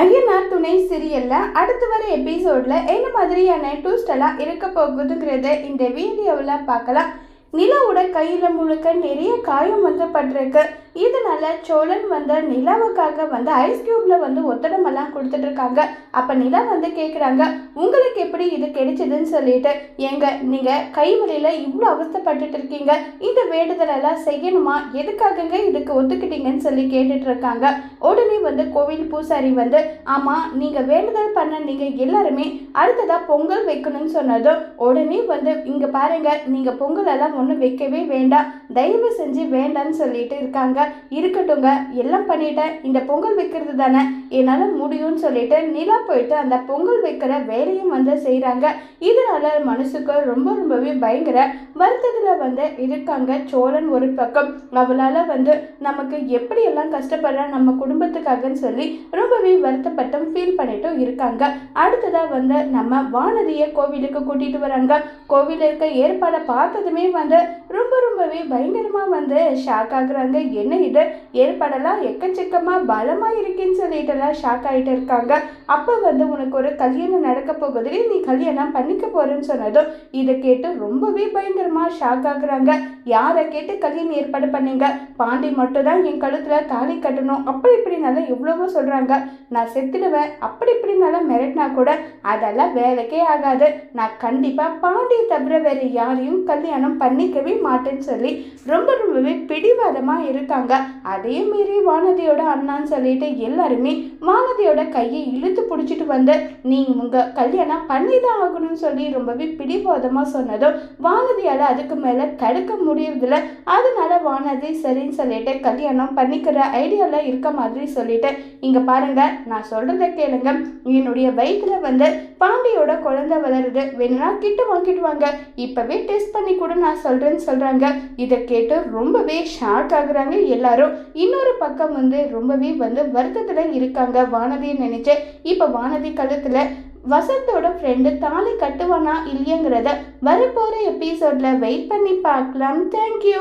ஐயனார் துணை சீரியல்ல அடுத்து வர எபிசோட்ல என்ன மாதிரியான டூஸ்ட் எல்லாம் இருக்க போகுதுங்கிறத இந்த வீடியோவில் பார்க்கலாம். நிலவோட கையில முழுக்க நிறைய காயம் வந்து பட்டிருக்கு. இதனால சோழன் வந்து நிலாவுக்காக வந்து ஐஸ் கியூப்ல வந்து ஒத்தடமெல்லாம் கொடுத்துட்டு இருக்காங்க அப்ப நிலா வந்து கேக்குறாங்க உங்களுக்கு எப்படி இது கிடைச்சதுன்னு சொல்லிட்டு எங்க நீங்க கை இவ்வளோ அவஸ்தைப்பட்டுட்டு இருக்கீங்க. இந்த வேண்டுதலெல்லாம் செய்யணுமா? எதுக்காகங்க இதுக்கு ஒத்துக்கிட்டீங்கன்னு சொல்லி கேட்டுட்டு இருக்காங்க உடனே வந்து கோவில் பூசாரி வந்து ஆமா நீங்க வேண்டுதல் பண்ண நீங்க எல்லாருமே அடுத்ததா பொங்கல் வைக்கணும்னு சொன்னதும் உடனே வந்து இங்க பாருங்க நீங்க பொங்கல் எல்லாம் ஒன்றும் வைக்கவே வேண்டாம். தயவு செஞ்சு வேண்டாம்னு சொல்லிட்டு இருக்காங்க. இருக்கட்டுங்க எல்லாம் பண்ணிட்டேன். இந்த பொங்கல் வைக்கிறது தானே? என்னால் முடியும்னு சொல்லிட்டு நிலா போயிட்டு அந்த பொங்கல் வைக்கிற வேலையும் வந்து செய்கிறாங்க இதனால மனசுக்கு ரொம்ப ரொம்பவே பயங்கர வருத்தத்தில் வந்து இருக்காங்க சோழன் ஒரு பக்கம். அவளால் வந்து நமக்கு எப்படியெல்லாம் கஷ்டப்படுறா நம்ம குடும்பத்துக்காகன்னு சொல்லி ரொம்பவே வருத்தப்பட்டும் ஃபீல் பண்ணிட்டும் இருக்காங்க. அடுத்ததாக வந்து நம்ம வானதியை கோவிலுக்கு கூட்டிகிட்டு வராங்க. கோவிலில் இருக்க ஏற்பாடை பார்த்ததுமே வந்து ரொம்ப ரொம்பவே பயங்கரமாக வந்து ஷாக் ஆகுறாங்க. என்ன இது? ஏற்பாடெல்லாம் எக்கச்சக்கமாக பலமாக இருக்குன்னு சொல்லிட்டுலாம் ஷாக் ஆகிட்டு இருக்காங்க. அப்போ வந்து உனக்கு ஒரு கல்யாணம் நடக்க போகுதுலேயே நீ கல்யாணம் பண்ணிக்க போகிறேன்னு சொன்னதும் இதை கேட்டு ரொம்பவே பயங்கரமாக ஷாக் ஆகுறாங்க. யாரை கேட்டு கல்யாணம் ஏற்பாடு பண்ணீங்க? பாண்டி மட்டும் தான் என் கழுத்தில் தாலி கட்டணும். அப்படி இப்படினால எவ்வளவோ சொல்கிறாங்க நான் செத்துடுவேன். அப்படி இப்படினால மிரட்டினா கூட அதெல்லாம் வேலைக்கே ஆகாது. நான் கண்டிப்பாக பாண்டியை தவிர வேறு யாரையும் கல்யாணம் பண்ணிக்கவே மாட்டேன்னு சொல்லி ரொம்ப ரொம்பவே பிடிவாதமாக இருக்காங்க. அதே மீறி வானதியோட அண்ணான்னு சொல்லிட்டு எல்லாருமே வானதியோட கையை இழுத்து பிடிச்சிட்டு வந்து நீ உங்கள் கல்யாணம் பண்ணி தான் ஆகணும்னு சொல்லி ரொம்பவே பிடிவாதமாக சொன்னதும் வானதியால் அதுக்கு மேலே தடுக்க முடியறதில்ல. அதனால வானதி சரின்னு சொல்லிட்டு கல்யாணம் பண்ணிக்கிற ஐடியாவில் இருக்க மாதிரி சொல்லிட்டு இங்கே பாருங்கள் நான் சொல்கிறத கேளுங்க. என்னுடைய வயிற்றுல வந்து பாண்டியோட குழந்தை வளருது. வேணும்னா கிட்ட வாங்கிட்டு வாங்க. இப்போவே டெஸ்ட் பண்ணி கூட நான் சொல்கிறேன்னு சொல்கிறாங்க இதை கேட்டு ரொம்பவே ஷாக் ஆகுறாங்க. எல்லாரும் இன்னொரு பக்கம் வந்து ரொம்பவே வந்து வருத்தத்தில் இருக்காங்க. வானதியை நினைச்சேன் இப்போ வானதி கழுத்தில் வசந்தோட ஃப்ரெண்டு தாலி கட்டுவானா இல்லையங்கிறத வரப்போகிற எபிசோட்ல வெயிட் பண்ணி பார்க்கலாம். தேங்க்யூ